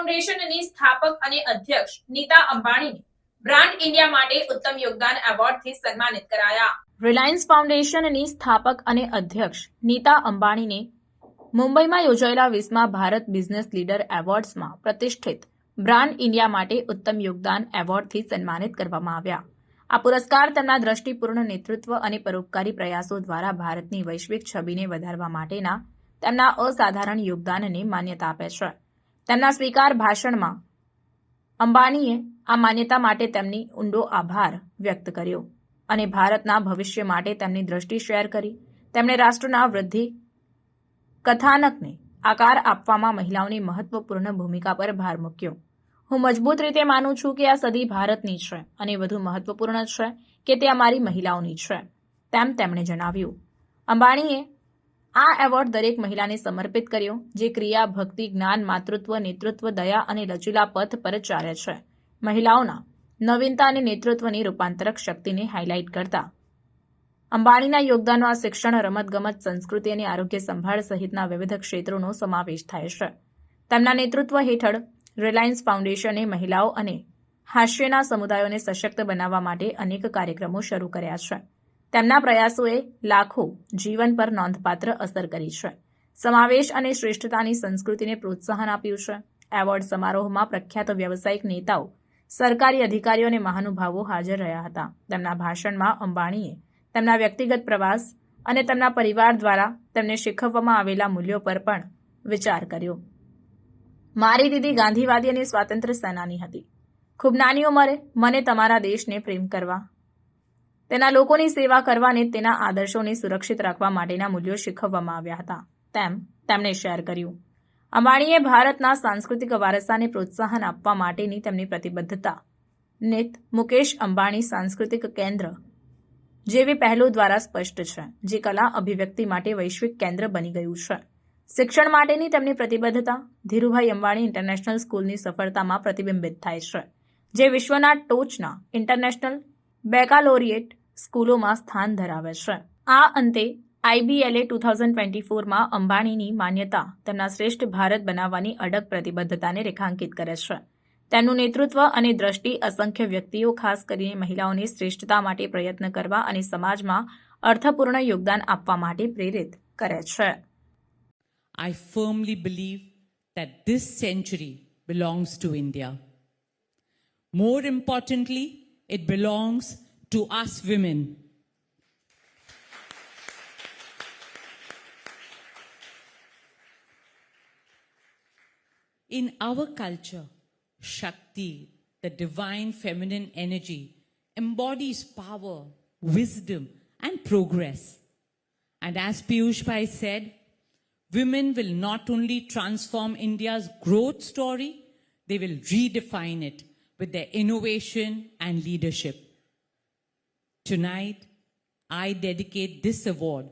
ફાઉન્ડેશનની સ્થાપક અને અધ્યક્ષ નીતા અંબાણીને બ્રાન્ડ ઇન્ડિયા માટે ઉત્તમ યોગદાન એવોર્ડથી સન્માનિત કરાયા. રિલાયન્સ ફાઉન્ડેશનની સ્થાપક અને અધ્યક્ષ નીતા અંબાણીને મુંબઈમાં યોજાયેલા વીસમા ભારત બિઝનેસ લીડર એવોર્ડ્સમાં પ્રતિષ્ઠિત બ્રાન્ડ ઇન્ડિયા માટે ઉત્તમ યોગદાન એવોર્ડથી સન્માનિત કરવામાં આવ્યા. આ પુરસ્કાર તેમના દ્રષ્ટિપૂર્ણ નેતૃત્વ અને પરોપકારી પ્રયાસો દ્વારા ભારતની વૈશ્વિક છબીને વધારવા માટેના તેમના અસાધારણ યોગદાનને માન્યતા આપે છે. તેમના સ્વીકાર ભાષણમાં અંબાણીએ આ માન્યતા માટે તેમની ઊંડો આભાર વ્યક્ત કર્યો અને ભારતના ભવિષ્ય માટે તેમની દ્રષ્ટિ શેર કરી. તેમણે રાષ્ટ્રના વૃદ્ધિ કથાનકને આકાર આપવામાં મહિલાઓની મહત્વપૂર્ણ ભૂમિકા પર ભાર મૂક્યો. હું મજબૂત રીતે માનું છું કે આ સદી ભારતની છે અને વધુ મહત્વપૂર્ણ છે કે તે અમારી મહિલાઓની છે, તેમ તેમણે જણાવ્યું. અંબાણીએ આ એવોર્ડ દરેક મહિલાને સમર્પિત કર્યો, જે ક્રિયા, ભક્તિ, જ્ઞાન, માતૃત્વ, નેતૃત્વ, દયા અને લચીલા પથ પર ચાલે છે. મહિલાઓના નવીનતા અને નેતૃત્વની રૂપાંતરક શક્તિને હાઇલાઇટ કરતા. અંબાણીના યોગદાનમાં શિક્ષણ રમતગમત, સંસ્કૃતિ અને આરોગ્ય સંભાળ સહિતના વિવિધ ક્ષેત્રોનો સમાવેશ થાય છે. તેમના નેતૃત્વ હેઠળ રિલાયન્સ ફાઉન્ડેશને મહિલાઓ અને હાસ્યના સમુદાયોને સશક્ત બનાવવા માટે અનેક કાર્યક્રમો શરૂ કર્યા છે. તેમના પ્રયાસોએ લાખો જીવન પર નોંધપાત્ર અસર કરી છે. સમાવેશ અને શ્રેષ્ઠતાની સંસ્કૃતિને પ્રોત્સાહન આપ્યું છે. એવોર્ડ સમારોહમાં પ્રખ્યાત વ્યવસાયિક નેતાઓ, સરકારી અધિકારીઓ અને મહાનુભાવો હાજર રહ્યા હતા. તેમના ભાષણમાં અંબાણીએ તેમના વ્યક્તિગત પ્રવાસ અને તેમના પરિવાર દ્વારા તેમને શીખવવામાં આવેલા મૂલ્યો પર પણ વિચાર કર્યો. મારી દીદી ગાંધીવાદી અને સ્વાતંત્ર્ય સેનાની હતી. ખૂબ નાની ઉંમરે મને તમારા દેશને પ્રેમ કરવા તેના લોકોની સેવા કરવા અને તેના આદર્શોને સુરક્ષિત રાખવા માટેના મૂલ્યો શીખવવામાં આવ્યા હતા. તેમ તેમણે શેર કર્યું. અંબાણીએ ભારતના સાંસ્કૃતિક વારસાને પ્રોત્સાહન આપવા માટેની તેમની પ્રતિબદ્ધતા. નિત મુકેશ અંબાણી સાંસ્કૃતિક કેન્દ્ર, જેવી પહેલો દ્વારા સ્પષ્ટ છે, જે કલા અભિવ્યક્તિ માટે વૈશ્વિક કેન્દ્ર બની ગયું છે. શિક્ષણ માટેની તેમની પ્રતિબદ્ધતા ધીરુભાઈ અંબાણી ઇન્ટરનેશનલ સ્કૂલની સફળતામાં પ્રતિબિંબિત થાય છે, જે વિશ્વના ટોચના ઇન્ટરનેશનલ બેકાલોરિએટ સ્કૂલોમાં સ્થાન ધરાવે છે. આ અંતે આઈબીએલએ ટુ થાઉઝન્ડ ટ્વેન્ટી ફોરમાં અંબાણીની માન્યતા તેમના શ્રેષ્ઠ ભારત બનાવવાની અડગ પ્રતિબદ્ધતાને રેખાંકિત કરે છે. તેનું નેતૃત્વ અને દ્રષ્ટિ અસંખ્ય વ્યક્તિઓ ખાસ કરીને મહિલાઓની શ્રેષ્ઠતા માટે પ્રયત્ન કરવા અને સમાજમાં અર્થપૂર્ણ યોગદાન આપવા માટે પ્રેરિત કરે છે. I firmly believe that this century belongs to India. More importantly, it belongs to us women. In our culture, Shakti, the divine feminine energy, embodies power, wisdom, and progress. And as Piyush Pai said, women will not only transform India's growth story, they will redefine it with their innovation and leadership. Tonight, I dedicate this award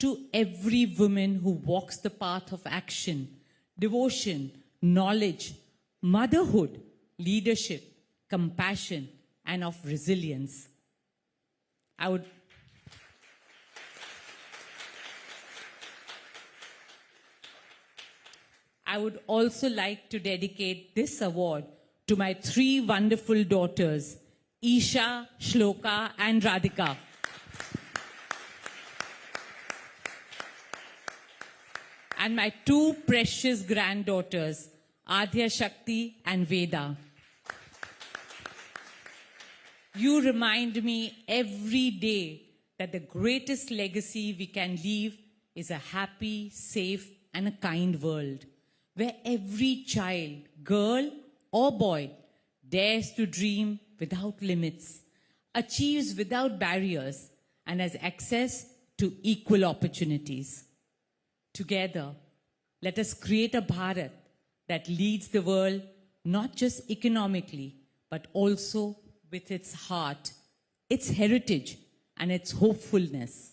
to every woman who walks the path of action, devotion, knowledge, motherhood, leadership, compassion, and of resilience. I would I would also like to dedicate this award to my three wonderful daughters, Isha, Shloka, and Radhika. And my two precious granddaughters, Adhya Shakti and Veda. You remind me every day that the greatest legacy we can leave is a happy, safe, and a kind world where every child, girl or boy, dares to dream without limits, achieves without barriers, and has access to equal opportunities. Together, let us create a Bharat that leads the world not just economically, but also with its heart, its heritage, and its hopefulness.